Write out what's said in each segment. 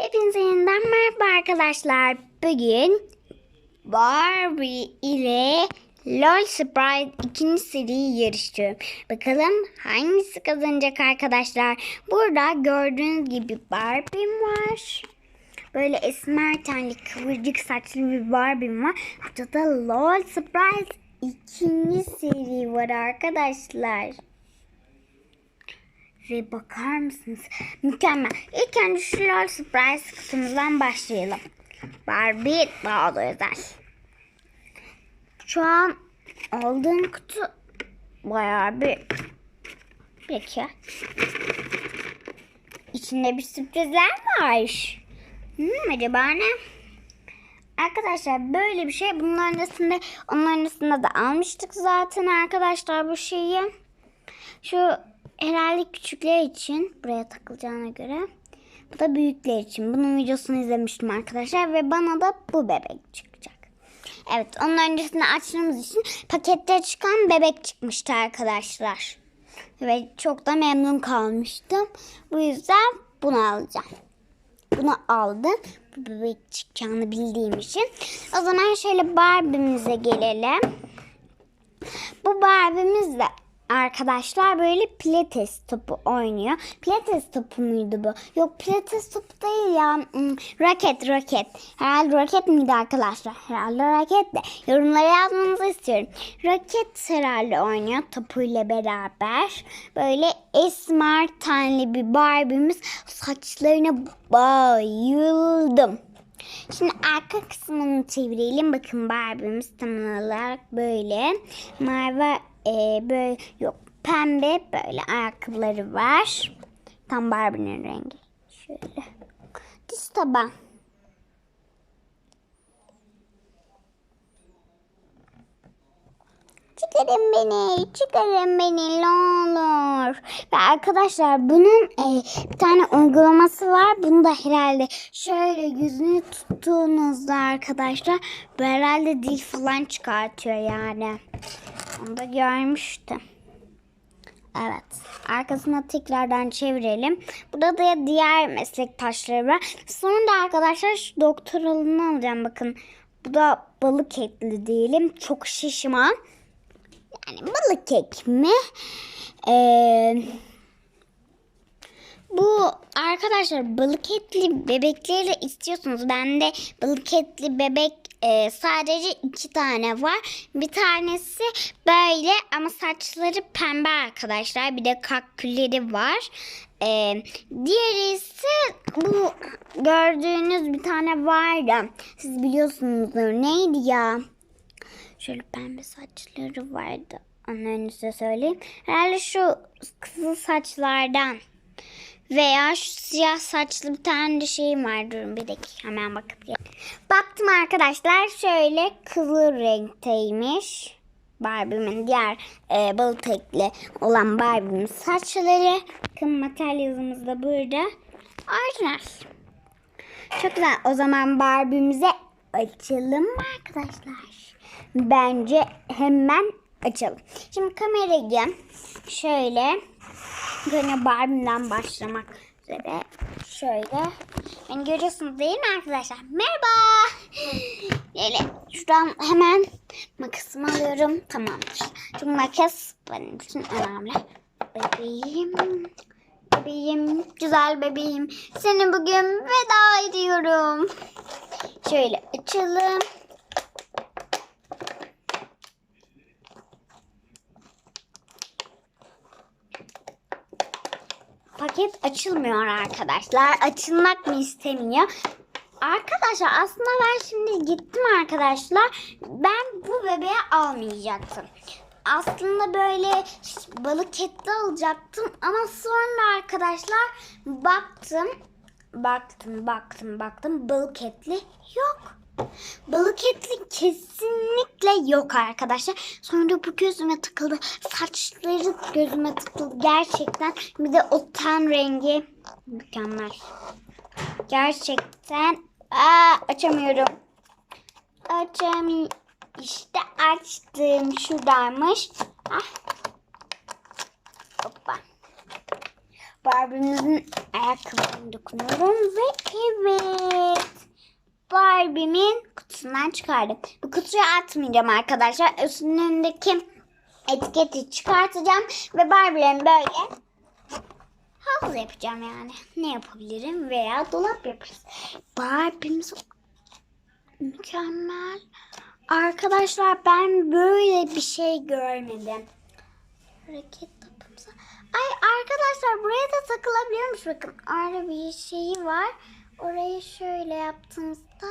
Hepinize yeniden merhaba arkadaşlar. Bugün Barbie ile LOL Sprite ikinci seriyi yarışıyorum. Bakalım hangisi kazanacak arkadaşlar. Burada gördüğünüz gibi Barbie'm var. Böyle esmer tenli kıvırcık saçlı bir Barbie'm var. Burada da LOL Sprite ikinci seri var arkadaşlar. Ve bakar mısınız? Mükemmel. İlk önce şu LOL Surprise kutumuzdan başlayalım. Barbie da özel. Şu an aldığım kutu bayağı bir peki. İçinde bir sürprizler var. Hmm, acaba ne? Arkadaşlar böyle bir şey bunun öncesinde onun öncesinde de almıştık zaten arkadaşlar bu şeyi. Şu herhalde küçükler için buraya takılacağına göre. Bu da büyükler için. Bunun videosunu izlemiştim arkadaşlar ve bana da bu bebek çıkacak. Evet onun öncesinde açtığımız için pakette çıkan bebek çıkmıştı arkadaşlar. Ve çok da memnun kalmıştım. Bu yüzden bunu alacağım. Bunu aldım. Bu bebek çıkacağını bildiğim için. O zaman şöyle Barbie'mize gelelim. Bu Barbie'miz de arkadaşlar böyle pilates topu oynuyor. Pilates topu muydu bu? Yok pilates topu değil ya. Hmm, raket raket. Herhalde raket miydi arkadaşlar? Herhalde raket de. Yorumlara yazmanızı istiyorum. Raket herhalde oynuyor topuyla beraber. Böyle esmer tenli bir Barbie'miz. Saçlarına bayıldım. Şimdi arka kısmını çevirelim. Bakın Barbie'miz tam olarak böyle. Mavi e, böyle yok pembe böyle ayakkabıları var. Tam Barbie'nin rengi. Şöyle. Diz taban. Çıkarın beni, çıkarın beni ne. Ve arkadaşlar bunun e, bir tane uygulaması var. Bunu da herhalde şöyle yüzünü tuttuğunuzda arkadaşlar herhalde dil falan çıkartıyor yani. Onu da görmüştüm. Evet. Arkasına tekrardan çevirelim. Burada da diğer meslektaşları var. Sonra da arkadaşlar şu doktor alını alacağım. Bakın bu da balık etli diyelim. Çok şişman. Yani balık ekmi. Ee, bu arkadaşlar balık etli bebekleri istiyorsunuz. Bende balık etli bebek e, sadece iki tane var. Bir tanesi böyle ama saçları pembe arkadaşlar. Bir de kakülleri var. E, diğeri ise bu gördüğünüz bir tane var da siz biliyorsunuzdur. Neydi ya? Şöyle pembe saçları vardı. Onun size söyleyeyim. Herhalde şu kızıl saçlardan. Veya şu siyah saçlı bir tane de şeyim var. Durun bir dakika hemen bakıp gel- Baktım arkadaşlar şöyle kızıl renkteymiş. Barbie'min diğer e, balık tekli olan Barbie'min saçları. Bakın materyalimiz de burada. Orijinal. Çok güzel. O zaman Barbie'mize açalım mı arkadaşlar? Bence hemen açalım. Şimdi kamerayı şöyle Gene Barbie'den başlamak üzere. Şöyle. Beni görüyorsunuz değil mi arkadaşlar? Merhaba. Böyle şuradan hemen makasımı alıyorum. Tamamdır. Çünkü makas benim için önemli. Bebeğim. Bebeğim. Güzel bebeğim. Seni bugün veda ediyorum. Şöyle açalım. Paket açılmıyor arkadaşlar. Açılmak mı istemiyor? Arkadaşlar aslında ben şimdi gittim arkadaşlar. Ben bu bebeği almayacaktım. Aslında böyle balık etli alacaktım ama sonra arkadaşlar baktım baktım baktım baktım balık etli yok. Balık etli kesinlikle yok arkadaşlar. Sonra bu gözüme takıldı. Saçları gözüme takıldı. Gerçekten bir de o ten rengi mükemmel. Gerçekten Aa, açamıyorum. Açamıyorum. İşte açtım. Şuradaymış. Ah. Hoppa. Barbie'mizin ayakkabılarını dokunuyorum ve evet. Barbie'min kutusundan çıkardım. Bu kutuyu atmayacağım arkadaşlar. Üstündeki etiketi çıkartacağım ve Barbie'lerin böyle havlu yapacağım yani. Ne yapabilirim veya dolap yaparız. Barbie'miz mükemmel. Arkadaşlar ben böyle bir şey görmedim. Hareket tapımsa. Ay arkadaşlar buraya da takılabiliyormuş. Bakın öyle bir şeyi var. Orayı şöyle yaptığınızda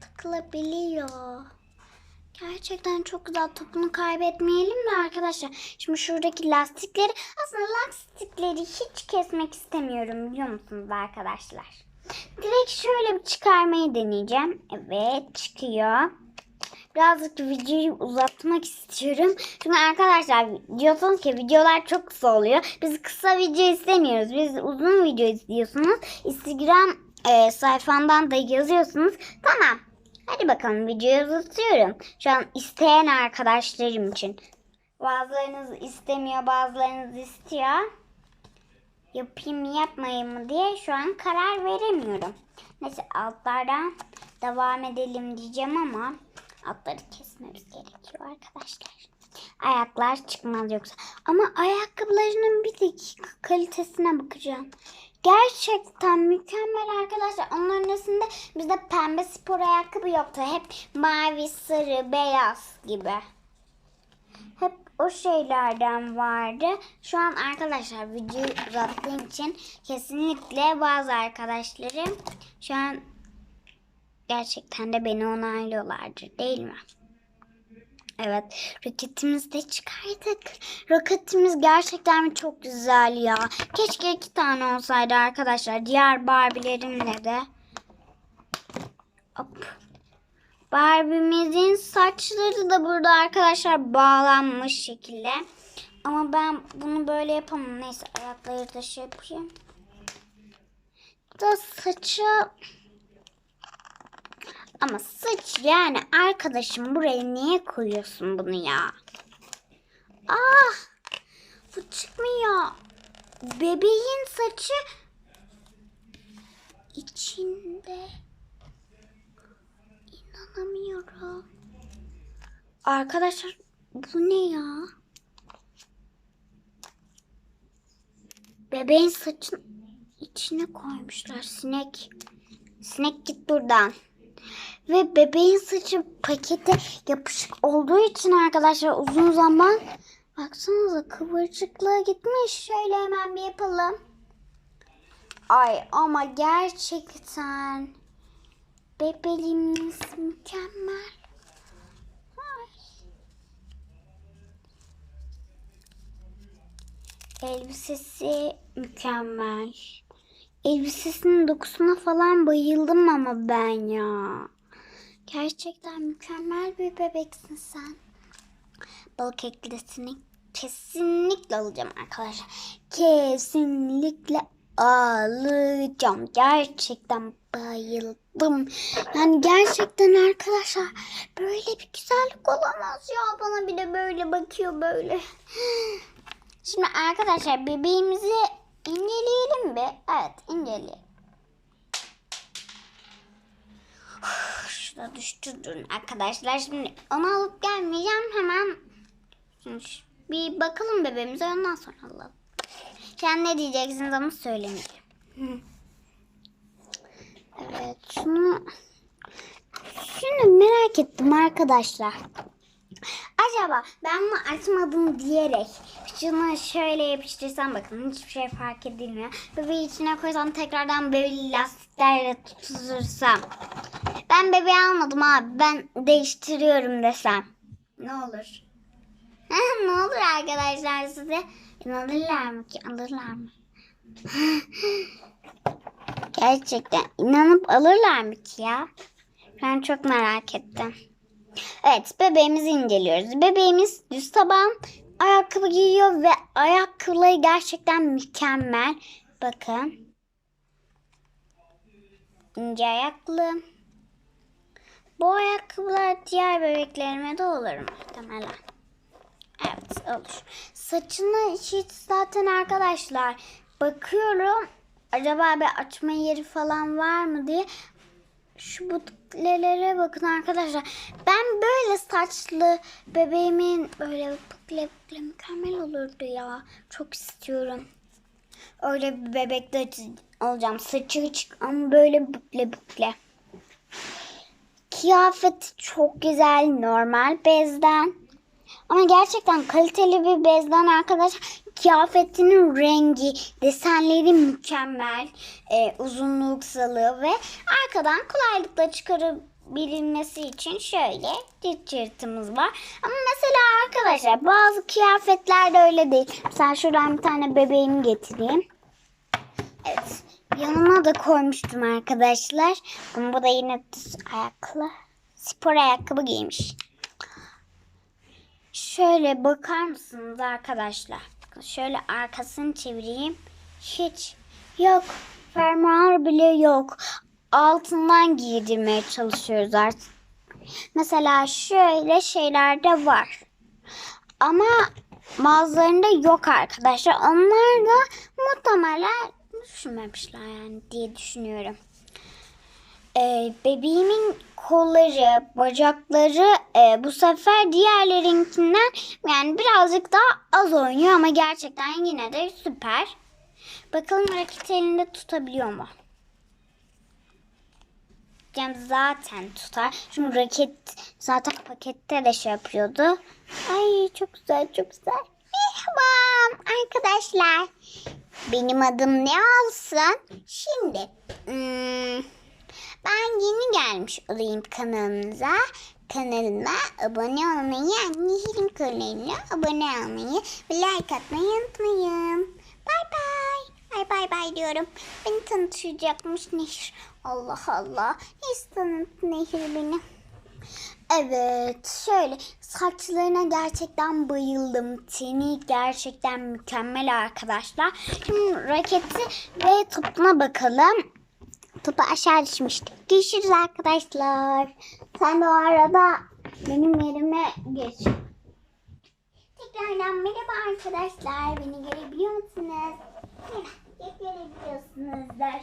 takılabiliyor. Gerçekten çok güzel. Topunu kaybetmeyelim de arkadaşlar. Şimdi şuradaki lastikleri aslında lastikleri hiç kesmek istemiyorum biliyor musunuz arkadaşlar? Direkt şöyle bir çıkarmayı deneyeceğim. Evet çıkıyor. Birazcık videoyu uzatmak istiyorum. Çünkü arkadaşlar diyorsunuz ki videolar çok kısa oluyor. Biz kısa video istemiyoruz. Biz uzun video istiyorsunuz. Instagram e, sayfamdan da yazıyorsunuz. Tamam. Hadi bakalım videoyu uzatıyorum. Şu an isteyen arkadaşlarım için. Bazılarınız istemiyor, bazılarınız istiyor. Yapayım mı yapmayayım mı diye şu an karar veremiyorum. Neyse altlardan devam edelim diyeceğim ama altları kesmemiz gerekiyor arkadaşlar. Ayaklar çıkmaz yoksa. Ama ayakkabılarının bir dakika kalitesine bakacağım. Gerçekten mükemmel arkadaşlar. Onların arasında bizde pembe spor ayakkabı yoktu. Hep mavi, sarı, beyaz gibi. Hep o şeylerden vardı. Şu an arkadaşlar videoyu uzattığım için kesinlikle bazı arkadaşlarım şu an gerçekten de beni onaylıyorlardır değil mi? Evet, roketimizi de çıkardık. Roketimiz gerçekten çok güzel ya. Keşke iki tane olsaydı arkadaşlar. Diğer Barbie'lerimle de. Hop. Barbie'mizin saçları da burada arkadaşlar bağlanmış şekilde. Ama ben bunu böyle yapamam. Neyse ayakları da şey yapayım. Da saçı ama saç yani arkadaşım buraya niye koyuyorsun bunu ya? Ah! Bu çıkmıyor. Bebeğin saçı içinde. İnanamıyorum. Arkadaşlar bu ne ya? Bebeğin saçın içine koymuşlar sinek. Sinek git buradan. Ve bebeğin saçı pakete yapışık olduğu için arkadaşlar uzun zaman baksanıza kıvırcıklığa gitmiş. Şöyle hemen bir yapalım. Ay ama gerçekten bebeğimiz mükemmel. Elbisesi mükemmel. Elbisesinin dokusuna falan bayıldım ama ben ya. Gerçekten mükemmel bir bebeksin sen. Balık eklisini kesinlikle alacağım arkadaşlar. Kesinlikle alacağım. Gerçekten bayıldım. Yani gerçekten arkadaşlar böyle bir güzellik olamaz ya. Bana bir de böyle bakıyor böyle. Şimdi arkadaşlar bebeğimizi inceleyelim bir. Evet inceleyelim. Şurada düştü durun arkadaşlar. Şimdi onu alıp gelmeyeceğim. Hemen Şimdi bir bakalım bebeğimize ondan sonra alalım. Sen ne diyeceksiniz ama söylemeyeceğim. Hı. Evet şunu şunu merak ettim arkadaşlar. Acaba ben bunu açmadım diyerek şunu şöyle yapıştırsam bakın hiçbir şey fark edilmiyor. Bebeği içine koysam tekrardan böyle lastiklerle tutursam. Ben bebeği almadım abi ben değiştiriyorum desem. Ne olur? ne olur arkadaşlar size? İnanırlar mı ki? Alırlar mı? Gerçekten inanıp alırlar mı ki ya? Ben çok merak ettim. Evet bebeğimizi inceliyoruz. Bebeğimiz düz taban ayakkabı giyiyor ve ayakkabıları gerçekten mükemmel. Bakın. İnce ayaklı. Bu ayakkabılar diğer bebeklerime de olur muhtemelen. Evet olur. Saçını hiç zaten arkadaşlar bakıyorum acaba bir açma yeri falan var mı diye. Şu buklelere bakın arkadaşlar. Ben böyle saçlı bebeğimin böyle bukle bukle mükemmel olurdu ya. Çok istiyorum. Öyle bir bebek de olacağım. Saçı açık ama böyle bukle bukle. Kıyafeti çok güzel. Normal bezden. Ama gerçekten kaliteli bir bezden arkadaşlar. Kıyafetinin rengi, desenleri mükemmel. Ee, uzunluğu, kısalığı ve arkadan kolaylıkla çıkarabilmesi için şöyle diz çırtımız var. Ama mesela arkadaşlar bazı kıyafetler de öyle değil. Mesela şuradan bir tane bebeğimi getireyim. Evet. Yanıma da koymuştum arkadaşlar. Ama bu da yine düz ayaklı. Spor ayakkabı giymiş. Şöyle bakar mısınız arkadaşlar? Şöyle arkasını çevireyim. Hiç yok. Fermuar bile yok. Altından giydirmeye çalışıyoruz artık. Mesela şöyle şeyler de var. Ama bazılarında yok arkadaşlar. Onlar da muhtemelen düşünmemişler yani diye düşünüyorum. Ee, bebeğimin kolları, bacakları e, bu sefer diğerlerinkinden yani birazcık daha az oynuyor ama gerçekten yine de süper. Bakalım raket elinde tutabiliyor mu? Cem zaten tutar. Çünkü raket zaten pakette de şey yapıyordu. Ay çok güzel çok güzel. Merhaba arkadaşlar. Benim adım ne olsun? Şimdi hmm, ben yeni gelmiş olayım kanalınıza. Kanalıma abone olmayı, Nehir'in kanalına abone olmayı ve like atmayı unutmayın. Bay bay. Bay bay bay diyorum. Beni tanıtacakmış Nehir. Allah Allah. Hiç tanıt Nehir beni. Evet şöyle saçlarına gerçekten bayıldım. Teni gerçekten mükemmel arkadaşlar. Şimdi raketi ve topuna bakalım. Topu aşağı düşmüştük. Görüşürüz arkadaşlar. Sen o arada benim yerime geç. Tekrardan merhaba arkadaşlar. Beni görebiliyor musunuz? Heh, Görebiliyorsunuzdur.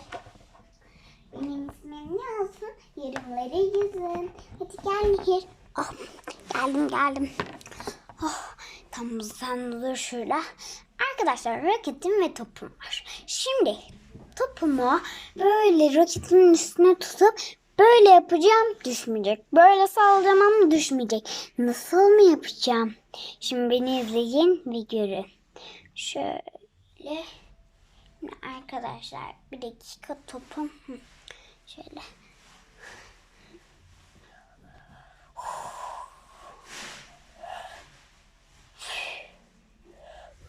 Benim ismim ne olsun? Yorumlara yazın. Hadi gel Nehir. Oh, geldim geldim. Oh, tam sen dur şöyle. Arkadaşlar raketim ve topum var. Şimdi topumu böyle raketimin üstüne tutup böyle yapacağım düşmeyecek. Böyle sallayacağım ama düşmeyecek. Nasıl mı yapacağım? Şimdi beni izleyin ve görün. Şöyle. Arkadaşlar bir dakika topum. Şöyle.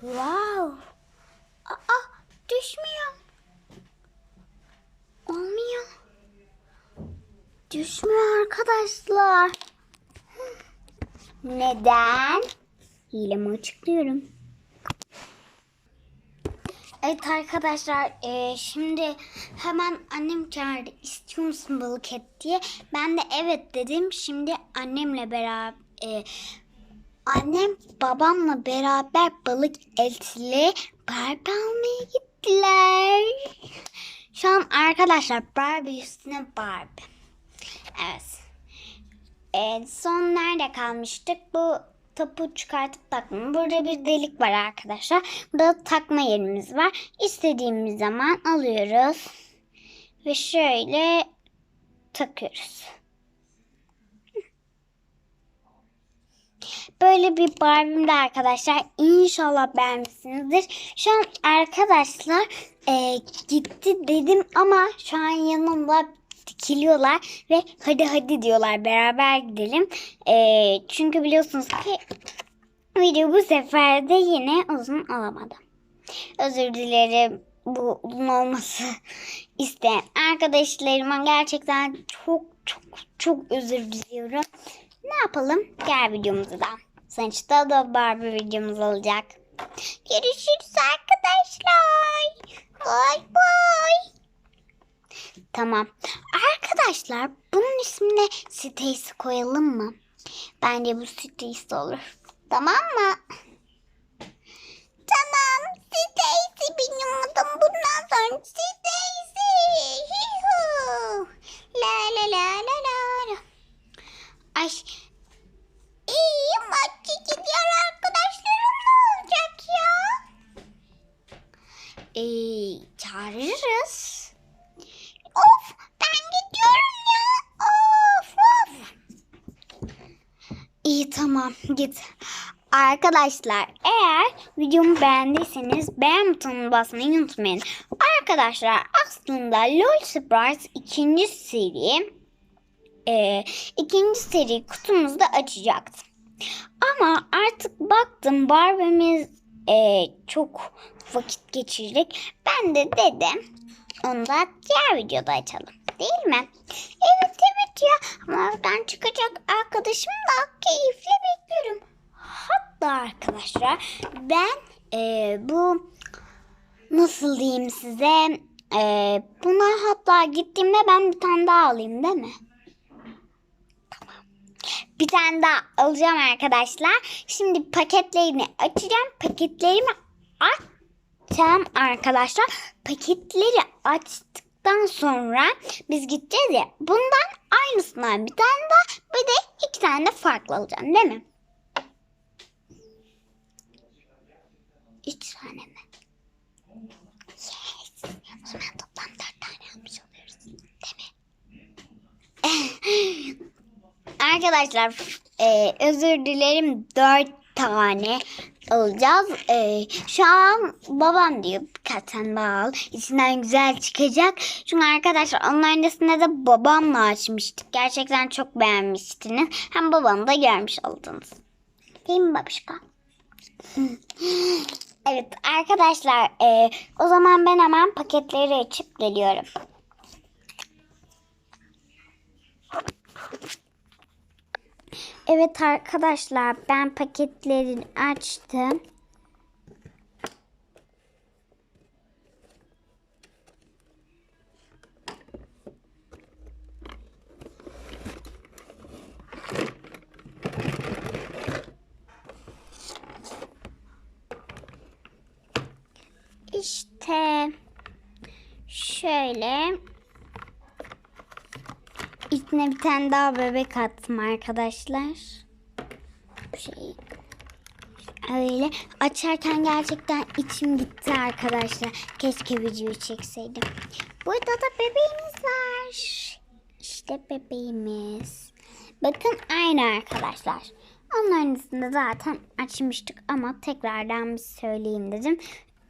Wow. Aa, düşmüyor. Olmuyor. Düşmüyor arkadaşlar. Neden? Hilemi açıklıyorum. Evet arkadaşlar e, şimdi hemen annem çağırdı istiyor musun balık et diye. Ben de evet dedim. Şimdi annemle beraber e, annem babamla beraber balık etli Barbie almaya gittiler. Şu an arkadaşlar Barbie üstüne Barbie. Evet. En son nerede kalmıştık? Bu topu çıkartıp takma. Burada bir delik var arkadaşlar. Burada takma yerimiz var. İstediğimiz zaman alıyoruz. Ve şöyle takıyoruz. Böyle bir Barbie'm de arkadaşlar. İnşallah beğenmişsinizdir. Şu an arkadaşlar e, gitti dedim ama şu an yanımda dikiliyorlar ve hadi hadi diyorlar beraber gidelim. E, çünkü biliyorsunuz ki video bu sefer de yine uzun olamadı. Özür dilerim bu uzun olması isteyen arkadaşlarıma gerçekten çok çok çok özür diliyorum. Ne yapalım? Gel videomuzdan. Sonuçta da Barbie videomuz olacak. Görüşürüz arkadaşlar. Bay bay. Tamam. Arkadaşlar bunun ismine Stacy koyalım mı? Bence bu Stacy olur. Tamam mı? Tamam. Stacy benim adım. Bundan sonra Stacy. La la la la la. Ay. İyi maç gidiyor arkadaşlar. e, çağırırız. Of ben gidiyorum ya. Of of. İyi tamam git. Arkadaşlar eğer videomu beğendiyseniz beğen butonuna basmayı unutmayın. Arkadaşlar aslında LOL Surprise ikinci seri e, ikinci seri kutumuzda açacaktı. Ama artık baktım Barbie'miz e, çok vakit geçirdik. Ben de dedim onu da diğer videoda açalım. Değil mi? Evet evet ya. Ama oradan çıkacak arkadaşım da keyifle bekliyorum. Hatta arkadaşlar ben e, bu nasıl diyeyim size e, buna hatta gittiğimde ben bir tane daha alayım değil mi? Bir tane daha alacağım arkadaşlar. Şimdi paketlerini açacağım. Paketlerimi açacağım arkadaşlar. Paketleri açtıktan sonra biz gideceğiz ya. Bundan aynısından bir tane daha bir de iki tane de farklı alacağım değil mi? Üç tane mi? Yes. O toplam dört tane almış oluyoruz. Değil mi? Arkadaşlar e, özür dilerim dört tane alacağız. E, şu an babam diyor birkaç tane daha al. İçinden güzel çıkacak. Çünkü arkadaşlar onun öncesinde de babamla açmıştık. Gerçekten çok beğenmiştiniz. Hem babamı da görmüş oldunuz. Değil mi babuşka? Evet arkadaşlar e, o zaman ben hemen paketleri açıp geliyorum. Evet arkadaşlar ben paketleri açtım. İşte şöyle İçine bir tane daha bebek attım arkadaşlar. Bu şey öyle açarken gerçekten içim gitti arkadaşlar. Keşke videoyu çekseydim. Burada da bebeğimiz var. İşte bebeğimiz. Bakın aynı arkadaşlar. Onların üstünde zaten açmıştık ama tekrardan bir söyleyeyim dedim.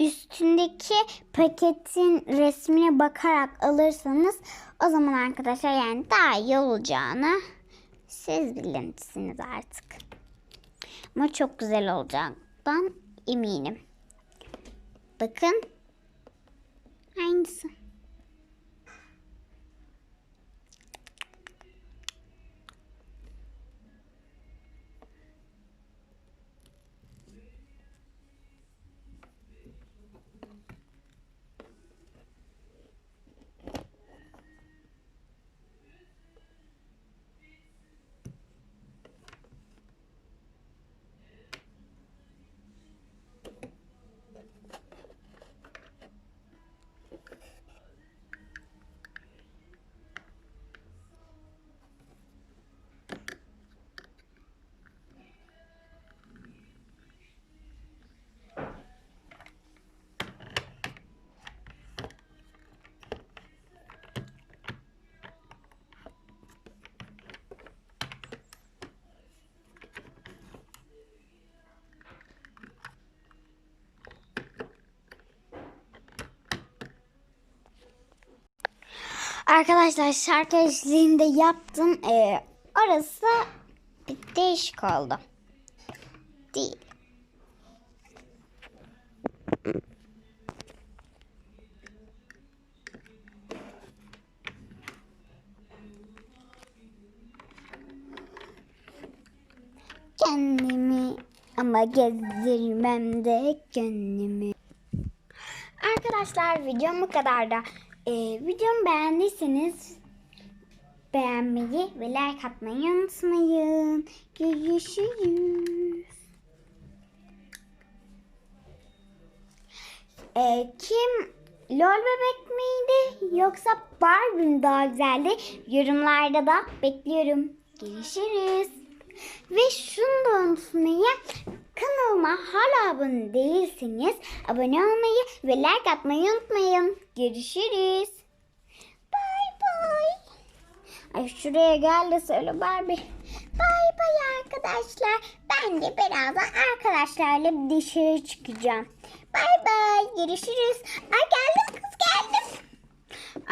Üstündeki paketin resmine bakarak alırsanız o zaman arkadaşlar yani daha iyi olacağını siz bilirsiniz artık. Ama çok güzel olacağından eminim. Bakın. Aynısı. Arkadaşlar şarkı eşliğinde yaptım. Ee, orası bir değişik oldu. Değil. Kendimi ama gezdirmem de gönlümü. Arkadaşlar videom bu kadar da. Ee, videomu beğendiyseniz beğenmeyi ve like atmayı unutmayın. Görüşürüz. Ee, kim LOL bebek miydi yoksa Barbie mi daha güzeldi? Yorumlarda da bekliyorum. Görüşürüz. Ve şunu da unutmayın. Kanalıma hala abone değilseniz abone olmayı ve like atmayı unutmayın. Görüşürüz. Bay bay. Ay şuraya gel de söyle Barbie. Bay bay arkadaşlar. Ben de birazdan arkadaşlarla dışarı çıkacağım. Bay bay. Görüşürüz. Ay geldim kız geldim.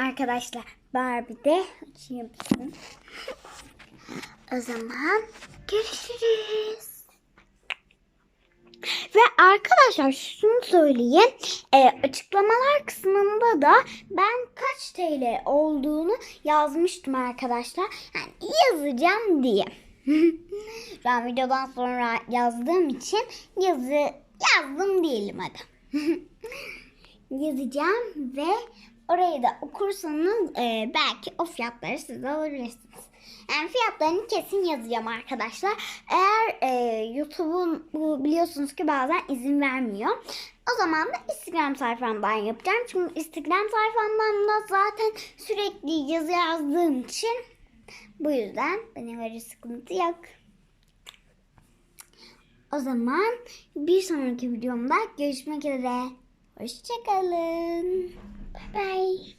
Arkadaşlar Barbie de açayım. O zaman görüşürüz. Ve arkadaşlar şunu söyleyeyim. E, açıklamalar kısmında da ben kaç TL olduğunu yazmıştım arkadaşlar. Yani yazacağım diye. ben videodan sonra yazdığım için yazı yazdım diyelim hadi. Yazacağım ve orayı da okursanız e, belki o fiyatları siz alabilirsiniz. Yani fiyatlarını kesin yazacağım arkadaşlar. Eğer e, YouTube'un bu biliyorsunuz ki bazen izin vermiyor. O zaman da Instagram sayfamdan yapacağım. Çünkü Instagram sayfamdan da zaten sürekli yazı yazdığım için bu yüzden benim öyle sıkıntı yok. O zaman bir sonraki videomda görüşmek üzere. Hoşçakalın. Bye bye.